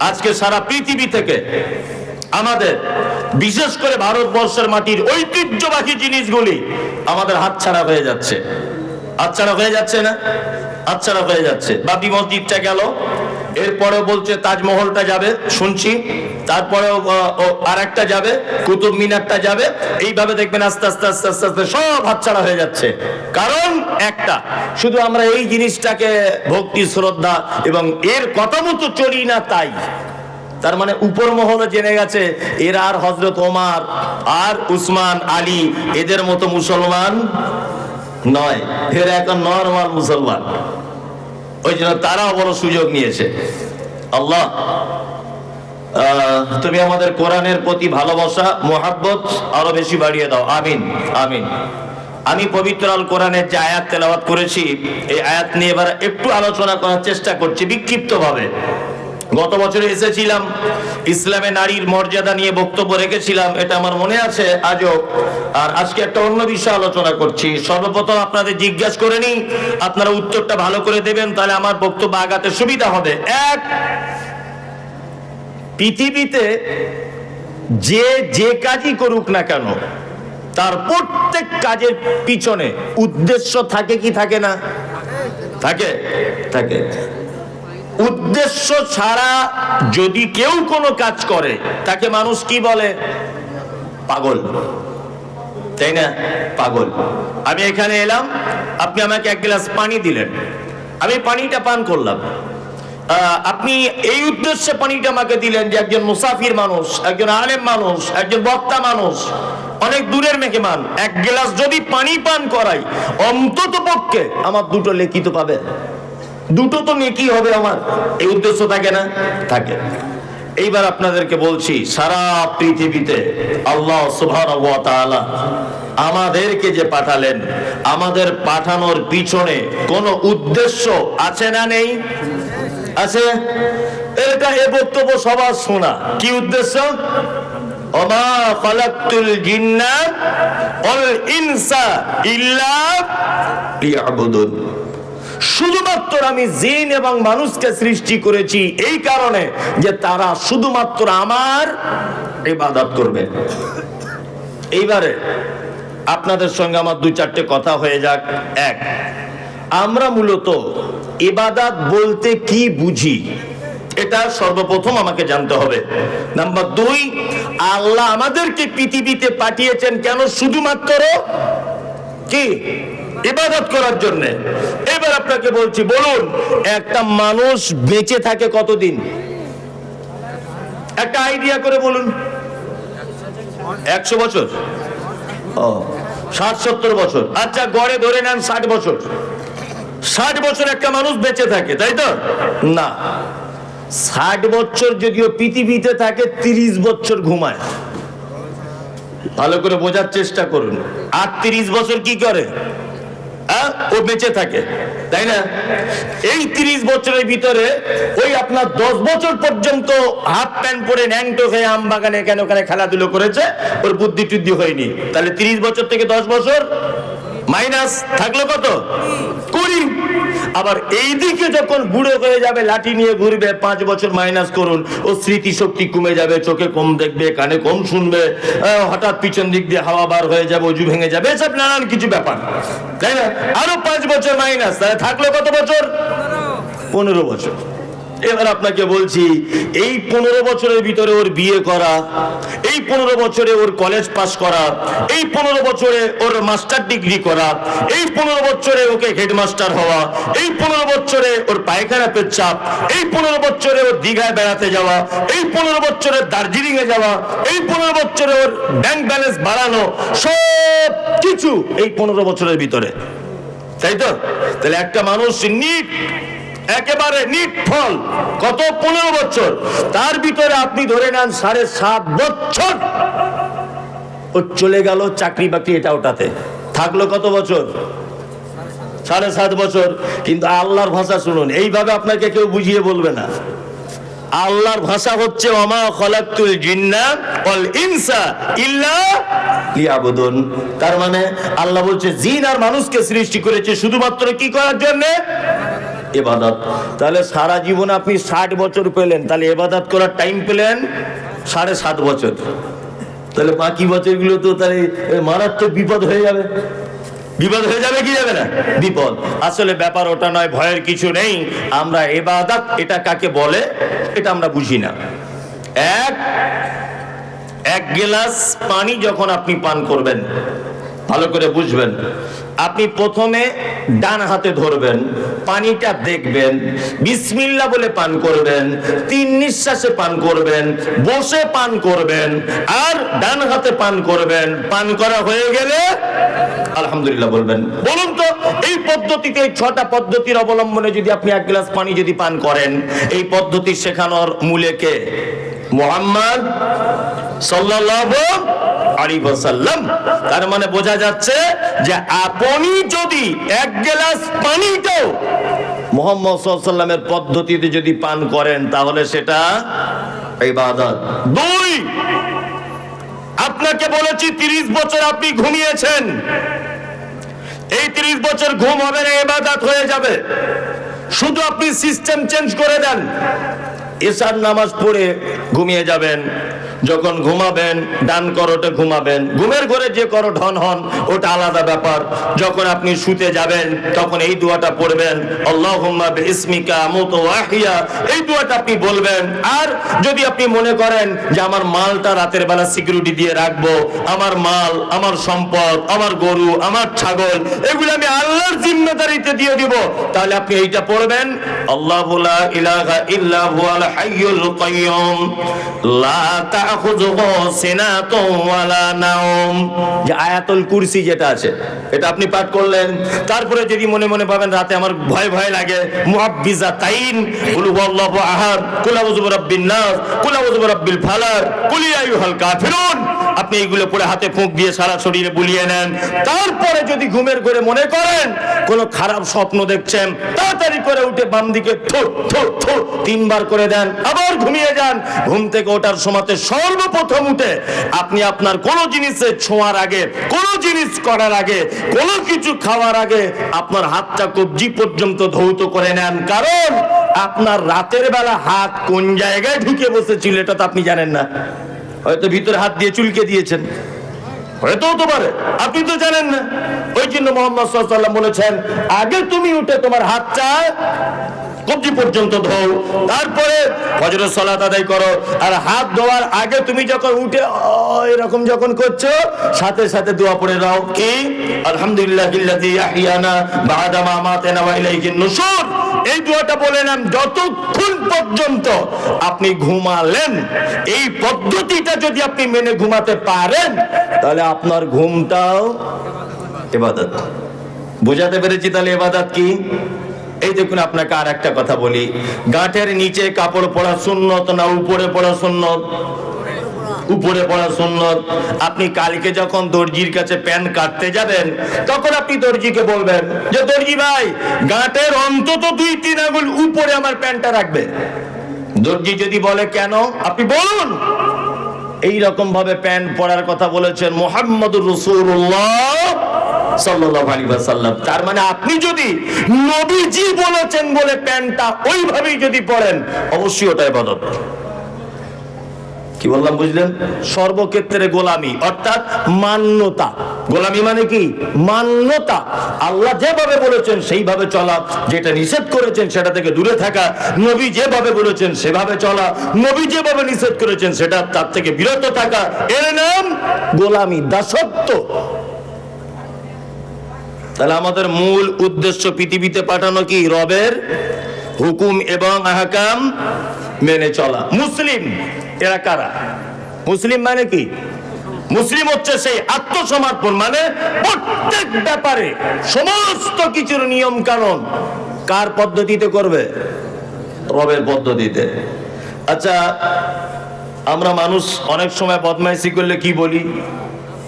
আজকে সারা পৃথিবী থেকে আমাদের, বিশেষ করে ভারতবর্ষের মাটির ঐতিহ্যবাহী জিনিসগুলি আমাদের হাতছাড়া হয়ে যাচ্ছে। হাতছাড়া হয়ে যাচ্ছে না? হাতছাড়া হয়ে যাচ্ছে। বাবরি মসজিদটা গেল। এরপরে বলছে তাজমহলটা যাবে, শুনছি। তারপরে আর একটা যাবে, কুতুব মিনারটা যাবে। এইভাবে দেখবেন আস্তে আস্তে আস্তে আস্তে আস্তে সব হাতছাড়া হয়ে যাচ্ছে। কারণ একটা, শুধু আমরা এই জিনিসটাকে ভক্তি, শ্রদ্ধা এবং এর কথা মতো চলি না তাই। তার মানে উপর মহলে জেনে গেছে, এরা আর হজরত ওমার, আর উসমান আলী এদের মতো মুসলমান নয়। এরা এখন নর্মাল মুসলমান। ওই জন্য তারাও বড় সুযোগ নিয়েছে। আল্লাহ তুমি আমাদের কোরআনের প্রতি ভালোবাসা, মোহাব্বত আরও বেশি বাড়িয়ে দাও। আমিন আমিন। আমি পবিত্র আল কোরআনের যে আয়াত তেলাওয়াত করেছি, এই আয়াত নিয়ে এবার একটু আলোচনা করার চেষ্টা করছি বিক্ষিপ্ত ভাবে গত বছরে এসেছিলাম, ইসলামে নারীর মর্যাদা নিয়ে বক্তব্য রেখেছিলাম, এটা আমার মনে আছে আজও। আর আজকে একটা অন্য বিষয় আলোচনা করছি। সর্বপ্রথম আপনাদের জিজ্ঞাসা করে নিই, আপনারা উত্তরটা ভালো করে দেবেন, তাহলে আমার বক্তব্য আগাতে সুবিধা হবে। এক, পৃথিবীতে যে যে কাজই করুক না কেন, তার প্রত্যেক কাজের পিছনে উদ্দেশ্য থাকে কি থাকে না? থাকে। থাকে। উদ্দেশ্য ছাড়া যদি কেউ কোনো কাজ করে, তাকে মানুষ কি বলে? পাগল। তাই না? পাগল। আমি এখানে এলাম, আপনি আমাকে এক গ্লাস পানি দিলেন। আমি পানিটা পান করলাম। আপনি এই উদ্দেশ্যে পানিটা আমাকে দিলেন যে একজন মুসাফির মানুষ, একজন আলেম মানুষ, একজন বক্তা মানুষ, অনেক দূরের মেহমান, এক গ্লাস যদি পানি পান করাই অন্তত পক্ষে আমার দুটো লিখিত পাবে দুটো তো নেকি হবে আমার। এই উদ্দেশ্য থাকে না? থাকে। এইবার আপনাদেরকে বলছি, সারা পৃথিবীতে আল্লাহ আমাদেরকে যে পাঠালেন, আমাদের পাঠানোর পিছনে কোনো উদ্দেশ্য আছে না নেই? আছে? এটা এ বক্তব্য সবার শোনা। কি উদ্দেশ্য? খালাকতুল জিন্না ওয়াল ইনসা ইল্লা শুধুমাত্র আমি জিন এবং মানুষকে সৃষ্টি করেছি এই কারণে যে তারা শুধুমাত্র আমার ইবাদত করবে। এইবারে আপনাদের সঙ্গে আমার দুই চারটে কথা হয়ে যাক। এক, আমরা মূলত ইবাদাত বলতে কি বুঝি? এটা সর্বপ্রথম আমাকে জানতে হবে। নাম্বার দুই, আল্লাহ আমাদেরকে পৃথিবীতে পাঠিয়েছেন কেন শুধুমাত্র কি? ইবাদত করার জন্য। এবার আপনাকে বলছি, বলুন, একটা মানুষ বেঁচে থাকে কতদিন? একটা আইডিয়া করে বলুন। একশো বছর? ও, ষাট, সত্তর বছর। আচ্ছা গড়ে ধরে নেন ষাট বছর। ষাট বছর একটা মানুষ বেঁচে থাকে, তাই তো? না। ষাট বছর যদিও পৃথিবীতে থাকে, তিরিশ বছর ঘুমায়। ভালো করে বোঝার চেষ্টা করুন। আর তিরিশ বছর কি করে? ও বেঁচে থাকে, তাই না? এই তিরিশ বছরের ভিতরে ওই আপনার দশ বছর পর্যন্ত হাফ প্যান্ট পরে ন্যাংটো হয়ে আম বাগানে কেন ওখানে খেলাধুলো করেছে? ওর বুদ্ধি টুদ্ধি হয়নি। তাহলে তিরিশ বছর থেকে দশ বছর? মাইনাস থাকল কত? কুড়ি। আবার এই দিকে যখন বুড়ো হয়ে যাবে, লাঠি নিয়ে ঘুরবে, পাঁচ বছর মাইনাস করুন, ও স্মৃতিশক্তি কমে যাবে, চোখে কম দেখবে, কানে কম শুনবে হঠাৎ পিছন দিক দিয়ে হাওয়া বার হয়ে যাবে উজু ভেঙে যাবে, এসব নানান কিছু ব্যাপার। তাই না? আরও পাঁচ বছর মাইনাস তাহলে থাকল কত বছর? পনেরো বছর। এবার আপনাকে বলছি, এই পনেরো বছরের ভিতরে ওর বিয়ে করা, এই পনেরো বছরে ওর কলেজ পাস করা, এই পনেরো বছরে ওর মাস্টার ডিগ্রি করা, এই পনেরো বছরে ওকে হেডমাস্টার হওয়া, এই পনেরো বছরে ওর পায়খানা পেচ্ছাপ এই পনেরো বছরে ওর দীঘায় বেড়াতে যাওয়া, এই পনেরো বছরে দার্জিলিং এ যাওয়া, এই পনেরো বছরে ওর ব্যাংক ব্যালেন্স বাড়ানো, সব কিছু এই পনেরো বছরের ভিতরে। তাই তো? তাহলে একটা মানুষ নিট একেবারে নিটফল কত পনেরো বছর? তার ভিতরে আপনি ধরে নেন সাড়ে সাত বছর। ও চলে গেল চাকরি বাকরি এটা ওটাতে। থাকল কত বছর? সাড়ে সাত বছর। কিন্তু আল্লাহর ভাষা শুনুন, এইভাবে আপনাকে কেউ বুঝিয়ে বলবে না। আল্লাহর ভাষা হচ্ছে অমা অল ইনসা তার মানে আল্লাহ বলছে, জিন আর মানুষকে সৃষ্টি করেছে শুধুমাত্র কি করার জন্য? এবাদত। তাহলে সারা জীবন আপনি ষাট বছর পেলেন, তাহলে এবাদত করার টাইম পেলেন সাড়ে সাত বছর। তাহলে বাকি বছরগুলো তো তাহলে মারাত্মক বিপদ হয়ে যাবে। বিপদ হয়ে যাবে কি যাবে না? বিপদ। আসলে ব্যাপার ওটা নয়, ভয়ের কিছু নেই। আমরা এবাদত, এটা কাকে বলে? এটা আমরা বুঝি না। এক এক গ্লাস পানি যখন আপনি পান করবেন, ভালো করে বুঝবেন। আপনি প্রথমে ডান হাতে ধরবেন, পানিটা দেখবেন, বিসমিল্লা বলে পান করবেন, তিন নিঃশ্বাসে পান করবেন, বসে পান করবেন, আর ডান হাতে পান করবেন। পান করা হয়ে গেলে আলহামদুলিল্লাহ বলবেন। বলুন তো, এই পদ্ধতিতে, এই ছটা পদ্ধতির অবলম্বনে যদি আপনি এক গ্লাস পানি যদি পান করেন, এই পদ্ধতি শেখানোর মূলে কে? মোহাম্মদ সাল্লাল্লাহু ওয়াসাল্লাম। তার মানে বোঝা যাচ্ছে যে আপনি যদি এক মোহাম্মদ সাল্লামের পদ্ধতিতে যদি পান করেন, তাহলে সেটা ইবাদত। দুই, আপনাকে বলেছি তিরিশ বছর আপনি ঘুমিয়েছেন। এই তিরিশ বছর ঘুম হবে না এবাদাত হয়ে যাবে। শুধু আপনি সিস্টেম চেঞ্জ করে দেন। এসার নামাজ পড়ে ঘুমিয়ে যাবেন। যখন ঘুমাবেন, ডান করোটে ঘুমাবেন, ঘুমের ঘরে যে করো ঢন হন, ওটা আলাদা ব্যাপার। যখন আপনি শুতে যাবেন, তখন এই দোয়াটা পড়বেন আমুতু আহিয়া এই দোয়াটা আপনি বলবেন। আর যদি আপনি মনে করেন যে আমার মালটা রাতের বেলা সিকিউরিটি দিয়ে রাখব, আমার মাল, আমার সম্পদ, আমার গরু, আমার ছাগল, এগুলো আমি আল্লাহর জিম্মেদারিতে দিয়ে দিব, তাহলে আপনি এইটা পড়বেন, আল্লাহু ইলাহা ইল্লা হুয়াল হাইয়ুল কাইয়ুম। লা আয়াতুল কুরসি যেটা আছে, এটা আপনি পাঠ করলেন। তারপরে যদি মনে মনে পাবেন রাতে আমার ভয় ভয় লাগে মুআব্বিজাতাইন কুল হুয়াল্লাহু আহাদ, কুল আউযু বিরাব্বিন নাস, কুল আউযু বিরাব্বিল ফালাক, কুল ইয়া কাফিরুন। আপনি এইগুলো পরে হাতে ফুঁক দিয়ে সারা শরীরে বুলিয়ে নেন। তারপরে যদি ঘুমের ঘরে মনে করেন, কোনো খারাপ স্বপ্ন দেখছেন, তাড়াতাড়ি করে উঠে বাম দিকে তিনবার করে দেন, আবার ঘুমিয়ে যান। ঘুম থেকে ওঠার সময়তে সর্বপ্রথম উঠে আপনি আপনার কোনো জিনিসে ছোঁয়ার আগে, কোনো জিনিস করার আগে, কোনো কিছু খাওয়ার আগে আপনার হাতটা কবজি পর্যন্ত ধৌত করে নেন। কারণ আপনার রাতের বেলা হাত কোন জায়গায় ঢুকে বসেছিল, এটা তো আপনি জানেন না। হয়তো ভিতরে হাত দিয়ে চুলকে দিয়েছেন। হয়তো হতে পারে। আপনি তো জানেন না। ওই জন্য মোহাম্মদ বলেছেন, আগে তুমি উঠে তোমার হাতটা কবজি পর্যন্ত ধোও। তারপরে ফজরের সালাত আদায় করো। আর হাত ধোয়ার আগে তুমি যখন উঠে এরকম যখন করছ, সাথে সাথে দোয়া পড়ে দাও কি? আলহামদুলিল্লাহ ইল্লাযী আহইয়ানা বা'দা মা আমাতানা ওয়া ইলাইহিন নুশুর এই দোয়াটা বলে নেন, যতক্ষণ পর্যন্ত আপনি ঘুমালেন, এই পদ্ধতিটা যদি আপনি মেনে ঘুমাতে পারেন, তাহলে আপনার ঘুমটাও এবাদত। বোঝাতে পেরেছি তাহলে এবাদত কি? এই দেখুন, আপনাকে আর একটা কথা বলি। গাঁটের নিচে কাপড় পরা সুন্নত না, উপরে পড়া সুন্নত? উপরে পড়া সুন্নত। আপনি কালকে যখন দর্জির কাছে প্যান কাটতে যাবেন, তখন আপনি দর্জিকে বলবেন যে, দর্জি ভাই, গাঁটের অন্তত দুই, তিন আঙুল উপরে আমার প্যান্টটা রাখবে। দর্জি যদি বলে, কেন? আপনি বলুন। এই রকম ভাবে প্যান্ট পরার কথা বলেছেন মোহাম্মদুর রসুল্লাহ সাল্লাল্লাহু আলাইহি ওয়াসাল্লাম। তার মানে আপনি যদি নবীজি বলেছেন বলে প্যান্টটা ওইভাবেই যদি পরেন, অবশ্যই ওটা ইবাদত। কি বললাম, বুঝলেন? সর্বক্ষেত্রে গোলামি, অর্থাৎ মান্যতা। গোলামি মানে কি? মান্যতা। আল্লাহ যেভাবে বলেছেন সেইভাবে চলা, যেটা নিষেধ করেছেন সেটা থেকে দূরে থাকা, নবী যেভাবে বলেছেন সেভাবে চলা, নবী যেভাবে নিষেধ করেছেন সেটা তার থেকে বিরত থাকা। এর নাম গোলামি, দাসত্ব। তাহলে আমাদের মূল উদ্দেশ্য পৃথিবীতে পাঠানো কি? রবের হুকুম এবং আহকাম মেনে চলা। মুসলিম, এরা কারা? মুসলিম মানে কি? মুসলিম হচ্ছে সেই আত্মসমর্পণ মানে প্রত্যেক ব্যাপারে সমস্ত কিছুর নিয়ম কানুন কার পদ্ধতিতে করবে? রবের পদ্ধতিতে। আচ্ছা আমরা মানুষ অনেক সময় বদমাইশি করলে কি বলি?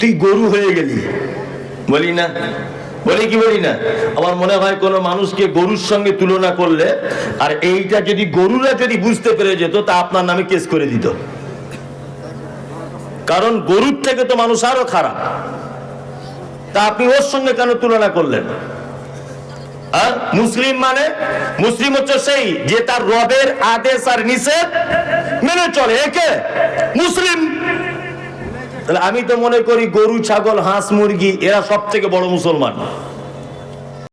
তুই গরু হয়ে গেলি। বলি না? বলি কি বলি না? আমার মনে হয় কোনো মানুষকে গরুর সঙ্গে তুলনা করলে, আর এইটা যদি গরুরা যদি বুঝতে পেরে যেত, তা আপনার নামে কেস করে দিত। কারণ গরুর থেকে তো মানুষ আরও খারাপ। তা আপনি ওর সঙ্গে কেন তুলনা করলেন? মুসলিম মানে? মুসলিম হচ্ছে সেই যে তার রবের আদেশ আর নিষেধ মেনে চলে। একে? মুসলিম। তাহলে আমি তো মনে করি গরু ছাগল হাঁস মুরগি এরা সব থেকে বড় মুসলমান।